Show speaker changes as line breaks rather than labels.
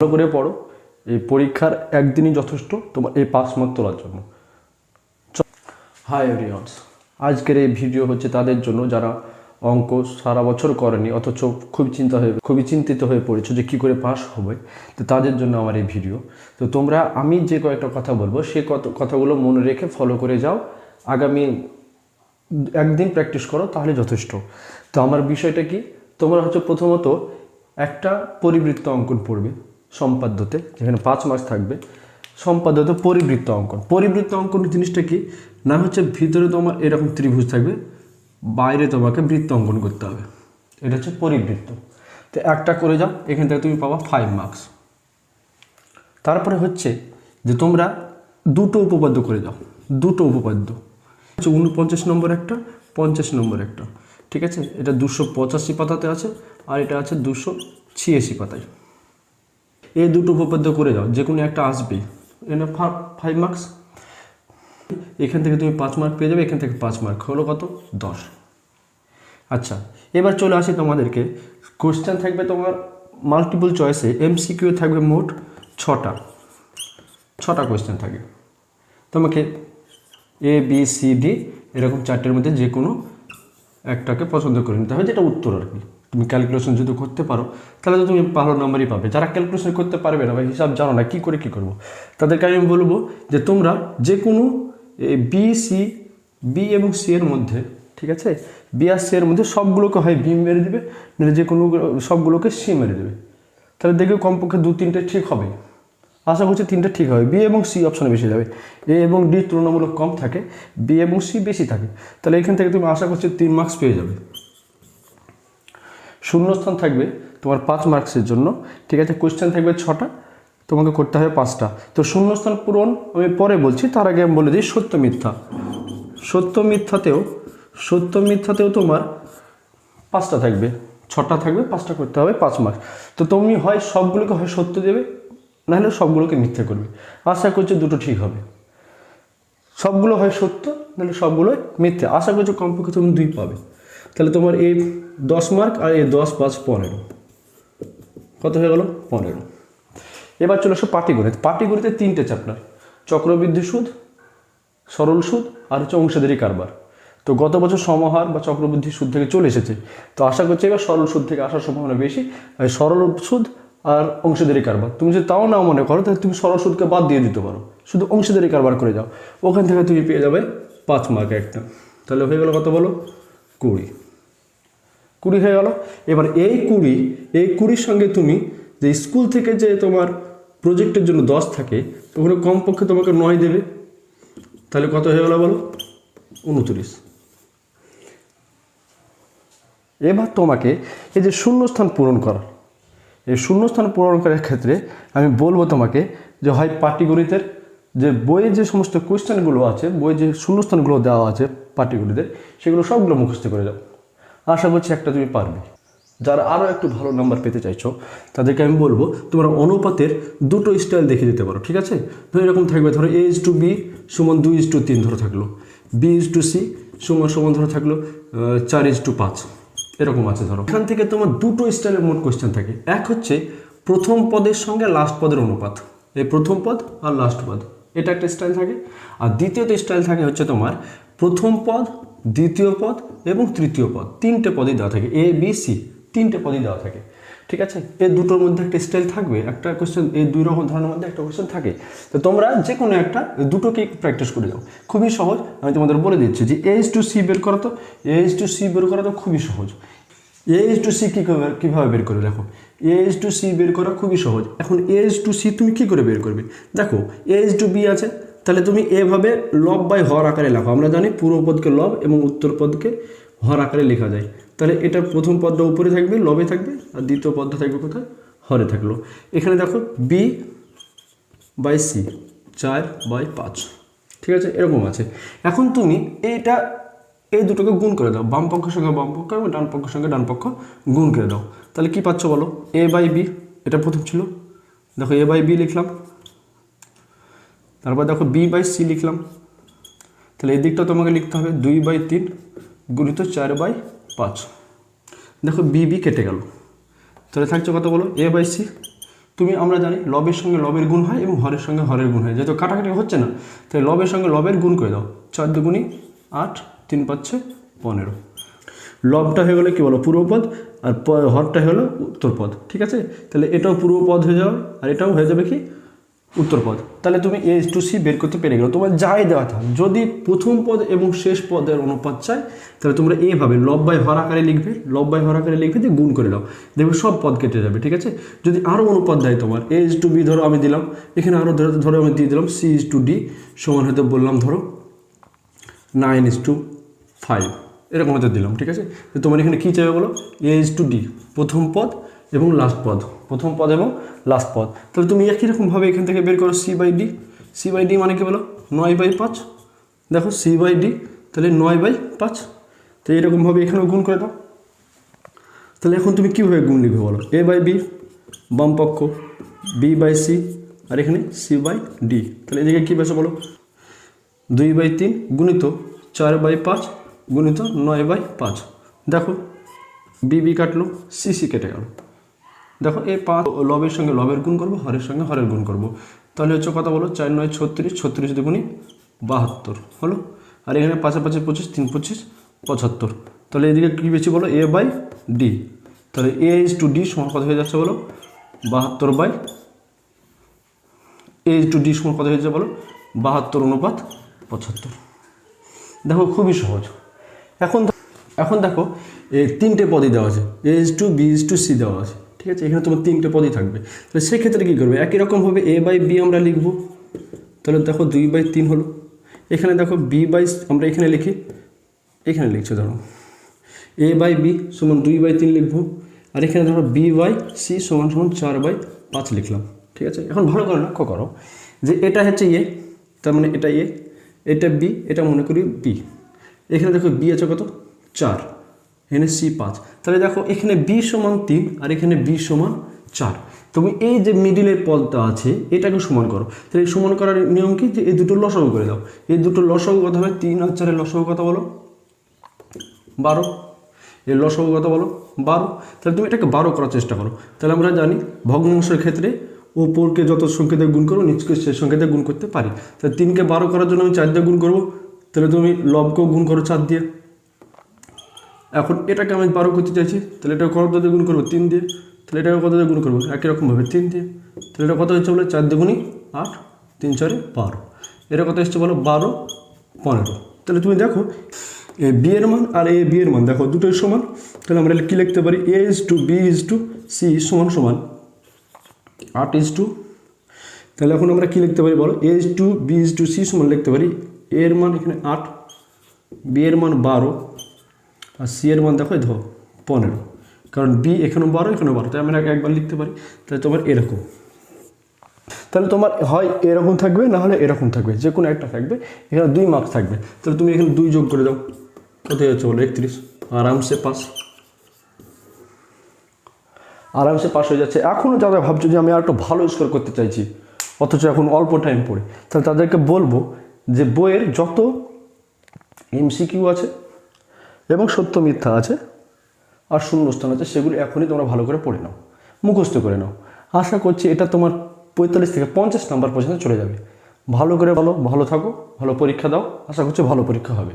ভালো করে পড়ো। এই পরীক্ষার একদিনই যথেষ্ট তোমার এই পাস মার্ক তোলার জন্য। হাই এভরিওয়ানস আজকের এই ভিডিও হচ্ছে তাদের জন্য যারা অঙ্ক সারা বছর করেনি, অথচ খুব চিন্তা হয়ে খুবই চিন্তিত হয়ে পড়েছো যে কী করে পাস হবে, তো তাদের জন্য আমার এই ভিডিও তো তোমরা, আমি যে কয়েকটা কথা বলব, সে কত, কথাগুলো মনে রেখে ফলো করে যাও। আগামী একদিন প্র্যাকটিস করো, তাহলে যথেষ্ট। তো আমার বিষয়টা কি, তোমরা হচ্ছে প্রথমত একটা পরিবৃত্ত অঙ্কন পড়বে। সম্পাদ্যতে, যেখানে পাঁচ মাস থাকবে, সম্পাদ্যতে পরিবৃত্ত অঙ্কন। পরিবৃত্ত অঙ্কন জিনিসটা কি? না হচ্ছে ভিতরে তোমার এরকম ত্রিভুজ থাকবে, বাইরে তোমাকে বৃত্ত অঙ্কন করতে হবে। এটা হচ্ছে পরিবৃত্ত। তো একটা করে যাও, এখান থেকে তুমি পাবা ফাইভ মার্কস তারপরে হচ্ছে যে তোমরা দুটো উপপাদ্য করে যাও। দুটো উপপাদ্য। হচ্ছে উনপঞ্চাশ নম্বর একটা, পঞ্চাশ নম্বর একটা। ঠিক আছে? এটা দুশো পঁচাশি পাতাতে আছে, আর এটা আছে দুশো ছিয়াশি পাতায়। এই দুটো উপপাদ্য করে যাও, যে কোনো একটা আসবেই এনে ফাইভ মার্কস এখান থেকে তুমি পাঁচ মার্ক পেয়ে যাবে, এখান থেকে পাঁচ মার্ক হলো কত? দশ। আচ্ছা এবার চলে আসি তোমাদেরকে। কোশ্চেন থাকবে তোমার মাল্টিপল চয়েসে এমসিকিউ থাকবে মোট ছটা। ছটা কোয়েশ্চেন থাকে। তোমাকে এ বি সি ডি এরকম চারটের মধ্যে যে কোনো একটাকে পছন্দ করে নিতে হবে, যেটা উত্তর আর কি। তুমি ক্যালকুলেশন যদি করতে পারো, তাহলে তো তুমি ভালো নাম্বারই পাবে। যারা ক্যালকুলেশন করতে পারবে না বা হিসাব জানো না, কী করে কী করব? তাদেরকে আমি বলব যে তোমরা যে কোনো বি সি বি এবং সি এর মধ্যে, ঠিক আছে? বি আর সি এর মধ্যে সবগুলোকে হয় বি মেরে দেবে, নাহলে যে কোনো সবগুলোকে সি মেরে দেবে। তাহলে দেখবে কমপক্ষে দু, তিনটে ঠিক হবে। আশা করছি তিনটে ঠিক হবে। বি এবং সি অপশনে বেশি যাবে। এ এবং ডি তুলনামূলক কম থাকে। বি এবং সি বেশি থাকে। তাহলে এখান থেকে তুমি আশা করছি তিন মার্কস পেয়ে যাবে। শূন্যস্থান থাকবে তোমার পাঁচ মার্কসের জন্য। ঠিক আছে কোয়েশ্চেন থাকবে ছটা, তোমাকে করতে হবে পাঁচটা। তো শূন্যস্থান পূরণ আমি পরে বলছি, তার আগে আমি বলে দিই সত্য মিথ্যা। সত্য মিথ্যাতেও সত্য মিথ্যাতেও তোমার পাঁচটা থাকবে, ছটা থাকবে, পাঁচটা করতে হবে পাঁচ মার্কস তো তুমি হয় সবগুলোকে হয় সত্য দেবে নাহলে সবগুলোকে মিথ্যা করবে। আশা করছি দুটো ঠিক হবে। সবগুলো হয় সত্য নাহলে সবগুলোই মিথ্যা। আশা করছি কমপক্ষে তুমি দুই পাবে। তাহলে তোমার এই দশ মার্ক আর এই দশ পাঁচ পনেরো। কত হয়ে গেল? পনেরো। এবার চলে আসো পাটিগণিত। পাটিগণিতে তিনটে চ্যাপ্টার চক্রবৃদ্ধি সুদ, সরল সুদ আর হচ্ছে অংশীদারি কারবার। তো গত বছর সমাহার বা চক্রবৃদ্ধি সুদ থেকে চলে এসেছে। তো আশা করছি এবার সরল সুদ থেকে আসার সম্ভাবনা বেশি। সরল সুদ আর অংশীদারি কারবার। তুমি যদি তাও না মনে করো, তাহলে তুমি সরল সুদকে বাদ দিয়ে দিতে পারো। শুধু অংশীদারি কারবার করে যাও। ওখান থেকে তুমি পেয়ে যাবে পাঁচ মার্ক একটা। তাহলে হয়ে গেলো কত বলো? কুড়ি। কুড়ি হয়ে গেল। এবার এই কুড়ি, এই কুড়ির সঙ্গে তুমি যে স্কুল থেকে যে তোমার প্রজেক্টের জন্য দশ থাকে ওখানে কমপক্ষে তোমাকে নয় দেবে। তাহলে কত হয়ে গেল বলো? উনত্রিশ। এবার তোমাকে এই যে শূন্যস্থান পূরণ করা। এই শূন্যস্থান পূরণ করার ক্ষেত্রে আমি বলব তোমাকে যে হয় পাটিগণিতের যে বইয়ে যে সমস্ত কোয়েশ্চেনগুলো আছে, বইয়ে যে শূন্যস্থানগুলো দেওয়া আছে পাটিগণিতের সেগুলো সবগুলো মুখস্থ করে যাও আশা করছি একটা তুমি পারবে। যারা আরও একটু ভালো নাম্বার পেতে চাইছো, তাদেরকে আমি বলব, তোমরা অনুপাতের দুটো স্টাইল দেখে দিতে পারো, ঠিক আছে? ধরো এরকম থাকবে, ধরো এ ইজ টু বি সমান দুই ইজ টু তিন ধরো থাকল। বি ইজ টু সি সমান সমান ধরো থাকল চার ইজ টু পাঁচ। এরকম আছে ধরো। এখান থেকে তোমার দুটো স্টাইলের মোট কোয়েশ্চেন থাকে। এক হচ্ছে প্রথম পদের সঙ্গে লাস্ট পদের অনুপাত। এই প্রথম পদ আর লাস্ট পদ। এটা একটা স্টাইল থাকে। আর দ্বিতীয়ত স্টাইল থাকে হচ্ছে তোমার প্রথম পদ, দ্বিতীয় পদ এবং তৃতীয় পদ। তিনটে পদই দেওয়া থাকে এ বি সি তিনটে পদই দেওয়া থাকে, ঠিক আছে? এই দুটোর মধ্যে একটা স্টাইল থাকবে, একটা কোয়েশ্চেন এই দুই রকম ধরনের মধ্যে একটা কোয়েশ্চেন থাকে। তো তোমরা যে কোনো একটা দুটোকে প্র্যাকটিস করে যাও। খুবই সহজ, আমি তোমাদের বলে দিচ্ছি যে এইচ টু সি বের করা তো। এইচ টু সি বের করা তো খুবই সহজ। এইচ টু সি কী করে কীভাবে বের করে? দেখো এইচ টু সি বের করা খুবই সহজ। এখন এইচ টু সি তুমি কী করে বের করবে? দেখো এইচ টু বি আছে। তাহলে তুমি এভাবে লব বাই হর আকারে লেখো। আমরা জানি পূর্ব পদকে লব এবং উত্তর পদকে হর আকারে লেখা যায়। তাহলে এটা প্রথম পদটা উপরে থাকবে লবে থাকবে, আর দ্বিতীয় পদটা থাকবে কোথায়? হরে থাকল। এখানে দেখো বি বাই সি চার বাই পাঁচ। ঠিক আছে? এরকম আছে। এখন তুমি এইটা এই দুটোকে গুণ করে দাও। বাম পক্ষের সঙ্গে বাম পক্ষ এবং ডান পক্ষের সঙ্গে ডান পক্ষ গুণ করে দাও। তাহলে কি পাচ্ছ বলো? এ বাই বি এটা প্রথম ছিল। দেখো এ বাই বি লিখলাম। তারপর দেখো বি বাই সি লিখলাম। তাহলে এই দিকটা তোমাকে লিখতে হবে দুই বাই তিন গুণিত চার বাই পাঁচ। দেখো বি বি কেটে গেল। তাহলে থাকছে কত বলো? এ বাই সি তুমি, আমরা জানি লবের সঙ্গে লবের গুণ হয় এবং হরের সঙ্গে হরের গুণ হয়। যেহেতু কাটাকাটি হচ্ছে না তাই লবের সঙ্গে লবের গুণ করে দাও। চার দুগুণি আট, তিন পাচ্ছে পনেরো। লবটা হয়ে গেলে কী বলো? পূর্বপদ আর হরটা হলো উত্তরপদ ঠিক আছে? তাহলে এটাও পূর্বপদ হয়ে যাবে আর এটাও হয়ে যাবে কি? উত্তরপদ তাহলে তুমি এ টু সি বের করতে পেরে গেলো, তোমার যাই দেওয়া থাক, যদি প্রথম পদ এবং শেষ পদের অনুপাত চাই, তাহলে তোমরা এইভাবে লব হর আকারে লিখবে, লব হর আকারে লিখবে দিয়ে গুণ করে দাও দেখবে সব পদ কেটে যাবে, ঠিক আছে? যদি আরও অনুপাত দেয় তোমার এ টু বি ধরো আমি দিলাম, এখানে আরও ধরো আমি দিয়ে দিলাম সি ইজ টু ডি সমান হয়তো বললাম ধরো নাইন ইজ টু ফাইভ এরকম হয়তো দিলাম, ঠিক আছে? তো তোমার এখানে কী চাইবে বলো? এ ইজ টু ডি প্রথম পদ এবং লাস্ট পদ। প্রথম পদ এবং লাস্ট পদ। তাহলে তুমি একই রকমভাবে এখান থেকে বের করো C by D C by D মানে কি বলো? নয় বাই পাঁচ। দেখো সি বাই ডি তাহলে নয় বাই পাঁচ। তো এরকমভাবে এখানেও গুণ করে দাও। তাহলে এখন তুমি কীভাবে গুণ লিখবে বলো? এ বাই বি বাম পক্ষ বি বাই সি আর এখানে সি বাই ডি তাহলে এদিকে কী পেয়েছ বলো? দুই বাই তিন গুণিত চার বাই পাঁচ গুণিত নয় বাই পাঁচ। দেখো বিবি কাটলো সি সি কেটে গেল। দেখো, এই পাঁচ লবের সঙ্গে লবের গুণ করব, হরের সঙ্গে হরের গুণ করব। তাহলে হচ্ছে কথা বলো, চার, নয়, ছত্রিশ ছত্রিশ দুগুণি বাহাত্তর হলো। আর এখানে পাঁচে পাঁচে, পঁচিশ, তিন, পঁচিশ, পঁচাত্তর। তাহলে এদিকে কী বেশি বলো এ বাই ডি তাহলে এ ইজ টু ডি সমান কত হয়ে যাচ্ছে বলো, বাহাত্তর by A is to D সমান কত হয়ে যাচ্ছে বলো, বাহাত্তর অনুপাত পঁচাত্তর। দেখো, খুবই সহজ। এখন এখন দেখো এই তিনটে পদই দেওয়া আছে। A to B is to C দেওয়া আছে। ঠিক আছে? এখানে তোমার তিনটে পদই থাকবে। তাহলে সেক্ষেত্রে কী করবে? একই রকমভাবে এ বাই বি আমরা লিখব। তাহলে দেখো, দুই বাই তিন হলো। এখানে দেখো বি বাই আমরা এখানে লিখি। এখানে লিখছো, ধরো। এ বাই বি সমান দুই বাই তিন লিখব। আর এখানে ধরো বি বাই সি সমান সমান চার বাই পাঁচ লিখলাম। ঠিক আছে? এখন ভালো করে লক্ষ্য করো যে এটা হচ্ছে এ তার মানে এটা এ এটা বি এটা মনে করি বি এখানে দেখো বি আছে কত? চার। এখানে সি পাঁচ। তাহলে দেখো এখানে বি সমান তিন আর এখানে বি সমান চার। তুমি এই যে মিডিলের পদটা আছে, এটাকে সমান করো। তাহলে সমান করার নিয়ম কি? যে এই দুটো লসাগু করে দাও। এই দুটো লসাগু কথা হবে তিন আর চারের লসাগু কথা বলো। বারো। এর লসগু কথা বলো। বারো। তাহলে তুমি এটাকে বারো করার চেষ্টা করো। তাহলে আমরা জানি ভগ্নাংশের ক্ষেত্রে ওপরকে যত সংখ্যাতে গুণ করব, নিচকে সে সংখ্যাতে গুণ করতে পারি। তাহলে তিনকে বারো করার জন্য আমি চার দিয়ে গুণ করব, তাহলে তুমি লবকেও গুণ করো চার দিয়ে। এখন এটাকে আমি বারো করতে চাইছি, তাহলে এটা কত দিয়ে গুণ করব? তিন দিয়ে। তাহলে এটাকে কত দিয়ে গুণ করব? একই রকমভাবে তিন দিয়ে। তাহলে এটা কত হচ্ছে বলে? চার দিয়ে দুগুণি আট, তিন চারে বারো। এটা কত এসছে বলো? বারো, পনেরো। তাহলে তুমি দেখো, এ বি এর মান আর এ বি এর মান দেখো, দুটোই সমান। তাহলে আমরা কী লিখতে পারি? A is to B is to C সমান সমান আট ইজ টু তাহলে এখন আমরা কী লিখতে পারি বলো? A is to B is to C সমান লিখতে পারি। এর মান এখানে আট বি এর মান বারো, আর সি এর মান দেখো দেখো পনেরো। কারণ বি এখানেও বারো এখানেও বারো, তাই আমরা একবার লিখতে পারি। তাহলে তোমার এরকম। তাহলে তোমার হয় এরকম থাকবে, না হলে এরকম থাকবে। যে কোনো একটা থাকবে, এখানে দুই মার্কস থাকবে। তাহলে তুমি এখানে দুই যোগ করে দাও। কত যাচ্ছে বলো? একত্রিশ। আরামসে পাস। আরামসে পাশ হয়ে যাচ্ছে। এখনও যারা ভাবছ যে আমি আর একটু ভালো স্কোর করতে চাইছি, অথচ এখন অল্প টাইম পড়ে, তাহলে তাদেরকে বলব যে বইয়ের যত এমসিকিউ আছে এবং সত্য মিথ্যা আছে আর শূন্যস্থান আছে, সেগুলি এখনই তোমরা ভালো করে পড়ে নাও, মুখস্থ করে নাও। আশা করছি এটা তোমার পঁয়তাল্লিশ থেকে পঞ্চাশ নাম্বার পর্যন্ত চলে যাবে। ভালো করে বলো, ভালো থাকো, ভালো পরীক্ষা দাও, আশা করছি ভালো পরীক্ষা হবে।